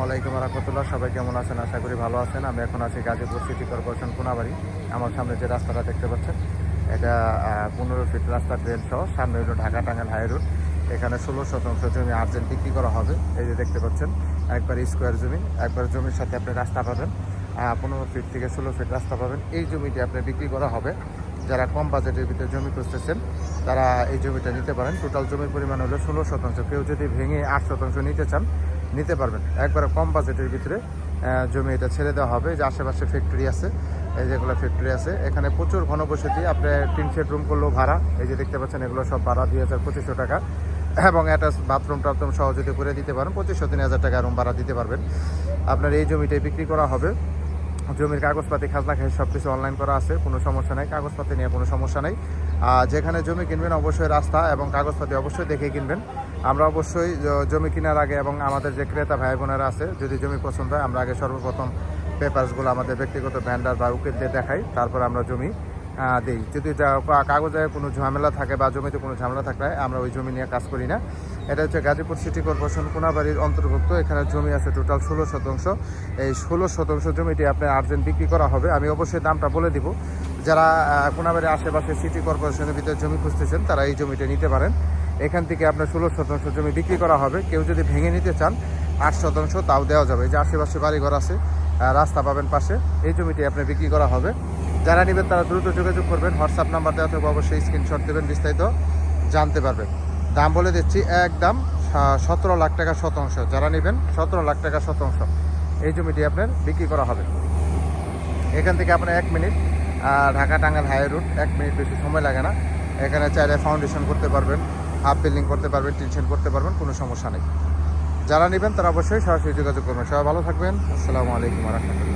ওয়ালাইকুম রহমতুল্লাহ। সবাই কেমন আছেন? আশা করি ভালো আছেন। আমি এখন আছি গাজীপুর সিটি কর্পোরেশন কোনাবাড়ি আমার সামনে যে রাস্তাটা দেখতে পাচ্ছেন, এটা পনেরো ফিট রাস্তা ট্রেন সহ। সামনে হলো ঢাকা টাঙ্গাল হাই রোড। এখানে ষোলো শতাংশ জমি আর্জেন্ট বিক্রি করা হবে। এই যে দেখতে পাচ্ছেন, একবার স্কোয়ার জমি, একবার জমির সাথে আপনি রাস্তা পাবেন। পনেরো ফিট থেকে ষোলো ফিট রাস্তা পাবেন। এই জমিটি আপনি বিক্রি করা হবে। যারা কম বাজেটের ভিতরে জমি খুঁজতেছেন, তারা এই জমিটা নিতে পারেন। টোটাল জমির পরিমাণ হলো ষোলো শতাংশ। কেউ যদি ভেঙে আট শতাংশ নিতে চান নিতে পারবেন। একবারে কম বাজেটের ভিতরে জমি এটা ছেড়ে দেওয়া হবে। যে আশেপাশে ফ্যাক্টরি আছে, এই যেগুলো ফ্যাক্টরি আছে, এখানে প্রচুর ঘনবসতি, আপনি তিন সেট রুম করলেও ভাড়া, এই যে দেখতে পাচ্ছেন এগুলো সব ভাড়া দুই হাজার পঁচিশশো টাকা। এবং অ্যাটাচ বাথরুম টাথরুম সহযোগিতা করে দিতে পারেন, পঁচিশশো, তিন হাজার টাকা রুম ভাড়া দিতে পারবেন। আপনার এই জমিটাই বিক্রি করা হবে। জমির কাগজপাতি, খাজনা খাই সব কিছু অনলাইন করা আছে, কোনো সমস্যা নেই। কাগজপাতি নিয়ে কোনো সমস্যা নেই। যেখানে জমি কিনবেন, অবশ্যই রাস্তা এবং কাগজপাতি অবশ্যই দেখে কিনবেন। আমরা অবশ্যই জমি কেনার আগে এবং আমাদের যে ক্রেতা ভাই বোনেরা আছে, যদি জমি পছন্দ হয়, আমরা আগে সর্বপ্রথম পেপারসগুলো আমাদের ব্যক্তিগত ভ্যান্ডার বা উকিলদের দেখাই, তারপর আমরা জমি দিই। যদি কাগজে কোনো ঝামেলা থাকে বা জমিতে কোনো ঝামেলা থাকলে আমরা ওই জমি নিয়ে কাজ করি না। এটা হচ্ছে গাজীপুর সিটি কর্পোরেশন কোনাবাড়ির অন্তর্ভুক্ত। এখানে জমি আছে টোটাল ষোলো শতাংশ। এই ষোলো শতাংশ জমিটি আপনার আর্জেন্ট বিক্রি করা হবে। আমি অবশ্যই দামটা বলে দিব। যারা কোনাবাড়ির আশেপাশে সিটি কর্পোরেশনের ভিতরে জমি খুঁজতেছেন, তারা এই জমিটা নিতে পারেন। এখান থেকে আপনার ষোলো শতাংশ জমি বিক্রি করা হবে। কেউ যদি ভেঙে নিতে চান, আট শতাংশ তাও দেওয়া যাবে। যে আশেপাশে বাড়িঘর আছে রাস্তা পাবেন পাশে। এই জমিটি আপনার বিক্রি করা হবে। যারা নেবেন তারা দ্রুত যোগাযোগ করবেন হোয়াটসঅ্যাপ নাম্বার দেওয়া থাকবে, অবশ্যই স্ক্রিনশট দেবেন, বিস্তারিত জানতে পারবেন। দাম বলে দিচ্ছি, একদম সতেরো লাখ টাকা শতাংশ। যারা নেবেন, সতেরো লাখ টাকা শতাংশ। এই জমিটি আপনার বিক্রি করা হবে। এখান থেকে আপনার এক minute Dhaka Tangail high route, এক মিনিট বেশি সময় লাগে না। এখানে চাইলে ফাউন্ডেশন করতে পারবেন হাফ বিল্ডিং করতে পারবেন টিনশন করতে পারবেন, কোনো সমস্যা নেই। যারা নেবেন তারা অবশ্যই সরাসরি যোগাযোগ করবেন। সবাই ভালো থাকবেন। আসসালামু আলাইকুম রহমতুল্লাহ।